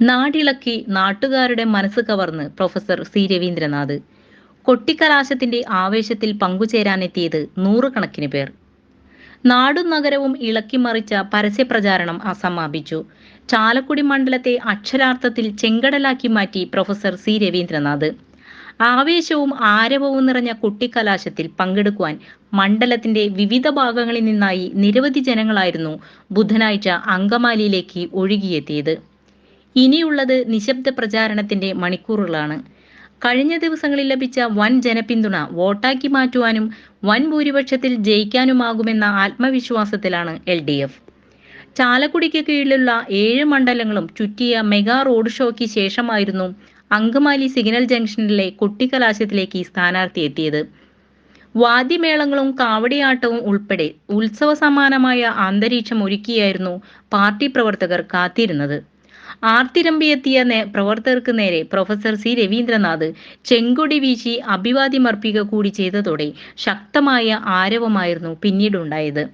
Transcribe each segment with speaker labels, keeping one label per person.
Speaker 1: നാടിളക്കി നാട്ടുകാരുടെ മനസ്സ് കവർന്ന് പ്രൊഫസർ സി രവീന്ദ്രനാഥ്. കൊട്ടിക്കലാശത്തിന്റെ ആവേശത്തിൽ പങ്കുചേരാനെത്തിയത് നൂറുകണക്കിന് പേർ. നാടും നഗരവും ഇളക്കിമറിച്ച പരസ്യപ്രചാരണം അസമാപിച്ചു. ചാലക്കുടി മണ്ഡലത്തെ അക്ഷരാർത്ഥത്തിൽ ചെങ്കടലാക്കി മാറ്റി പ്രൊഫസർ സി രവീന്ദ്രനാഥ്. ആവേശവും ആരവവും നിറഞ്ഞ കുട്ടിക്കലാശത്തിൽ പങ്കെടുക്കുവാൻ മണ്ഡലത്തിന്റെ വിവിധ ഭാഗങ്ങളിൽ നിന്നായി നിരവധി ജനങ്ങളായിരുന്നു ബുധനാഴ്ച അങ്കമാലിയിലേക്ക് ഒഴുകിയെത്തിയത്. ഇനിയുള്ളത് നിശബ്ദ പ്രചാരണത്തിന്റെ മണിക്കൂറുകളാണ്. കഴിഞ്ഞ ദിവസങ്ങളിൽ ലഭിച്ച വൻ ജനപിന്തുണ വോട്ടാക്കി മാറ്റുവാനും വൻ ഭൂരിപക്ഷത്തിൽ ജയിക്കാനുമാകുമെന്ന ആത്മവിശ്വാസത്തിലാണ് എൽ ഡി എഫ്. ചാലക്കുടിക്ക് കീഴിലുള്ള ഏഴ് മണ്ഡലങ്ങളും ചുറ്റിയ മെഗാ റോഡ് ഷോയ്ക്ക് ശേഷമായിരുന്നു അങ്കമാലി സിഗ്നൽ ജംഗ്ഷനിലെ കുട്ടിക്കലാശത്തിലേക്ക് സ്ഥാനാർത്ഥി എത്തിയത്. വാദ്യമേളങ്ങളും കാവടിയാട്ടവും ഉൾപ്പെടെ ഉത്സവ സമാനമായ അന്തരീക്ഷം ഒരുക്കിയായിരുന്നു പാർട്ടി പ്രവർത്തകർ കാത്തിരുന്നത്. ആർത്തിരമ്പിയെത്തിയ പ്രവർത്തകർക്ക് നേരെ പ്രൊഫസർ സി രവീന്ദ്രനാഥ് ചെങ്കൊടി വീശി അഭിവാദ്യമർപ്പിക്കുക കൂടി ചെയ്തതോടെ ശക്തമായ ആരവമായിരുന്നു പിന്നീടുണ്ടായത്.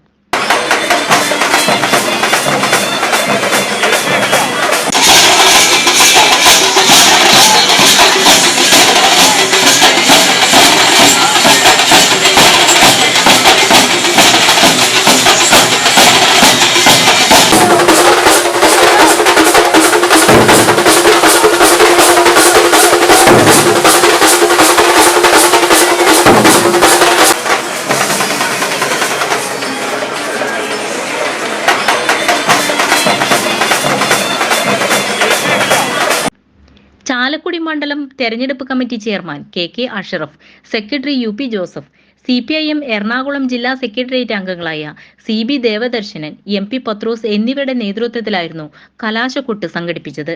Speaker 1: ചാലക്കുടി മണ്ഡലം തെരഞ്ഞെടുപ്പ് committee chairman K K Ashraf secretary U P Joseph C P I M Ernakulam ജില്ലാ സെക്രട്ടേറിയറ്റ് അംഗങ്ങളായ C B Devadarshanan M P Pathrose എന്നിവരുടെ നേതൃത്വത്തിലായിരുന്നു കലാശക്കൊട്ട് സംഘടിപ്പിച്ചത്.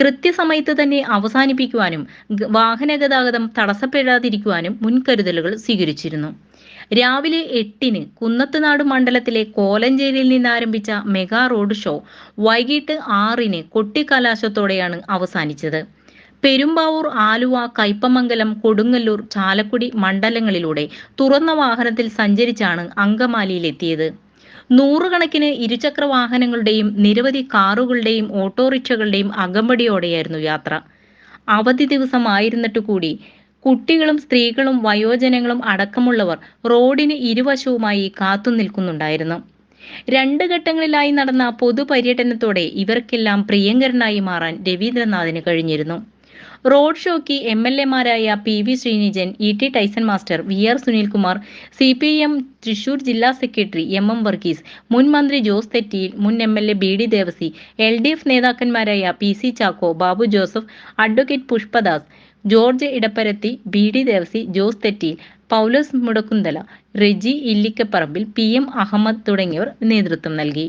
Speaker 1: കൃത്യസമയത്ത് തന്നെ അവസാനിപ്പിക്കുവാനും വാഹന ഗതാഗതം തടസ്സപ്പെടാതിരിക്കുവാനും മുൻകരുതലുകൾ സ്വീകരിച്ചിരുന്നു. രാവിലെ എട്ടിന് കുന്നത്തുനാട് മണ്ഡലത്തിലെ കോലഞ്ചേരിയിൽ നിന്ന് ആരംഭിച്ച മെഗാ റോഡ് ഷോ വൈകിട്ട് ആറിന് കൊട്ടിക്കലാശത്തോടെയാണ് അവസാനിച്ചത്. പെരുമ്പാവൂർ ആലുവ കയ്പമംഗലം കൊടുങ്ങല്ലൂർ ചാലക്കുടി മണ്ഡലങ്ങളിലൂടെ തുറന്ന വാഹനത്തിൽ സഞ്ചരിച്ചാണ് അങ്കമാലിയിലെത്തിയത്. നൂറുകണക്കിന് ഇരുചക്ര വാഹനങ്ങളുടെയും നിരവധി കാറുകളുടെയും ഓട്ടോറിക്ഷകളുടെയും അകമ്പടിയോടെയായിരുന്നു യാത്ര. അവധി ദിവസമായിരുന്നിട്ട് കൂടി കുട്ടികളും സ്ത്രീകളും വയോജനങ്ങളും അടക്കമുള്ളവർ റോഡിന് ഇരുവശവുമായി കാത്തുനിൽക്കുന്നുണ്ടായിരുന്നു രണ്ട് ഘട്ടങ്ങളിലായി നടന്ന പൊതുപര്യടനത്തോടെ ഇവർക്കെല്ലാം പ്രിയങ്കരനായി മാറാൻ രവീന്ദ്രനാഥിന് കഴിഞ്ഞിരുന്നു. റോഡ് ഷോയ്ക്ക് M L എമാരായ P V Srinijan E T Tyson master V R Sunilkumar C P M Thrissur ജില്ലാ സെക്രട്ടറി എം എം വർഗീസ് മുൻ മന്ത്രി ജോസ് തെറ്റിയിൽ മുൻ M L A B D Devasi L D F നേതാക്കന്മാരായ P C Chacko Babu Joseph advocate Pushpadas George Edapparathi B D Devasi Jose Thettiyil Paulose Mudakkunthala Reji Illikkaparambil P M Ahammed തുടങ്ങിയവർ നേതൃത്വം നൽകി.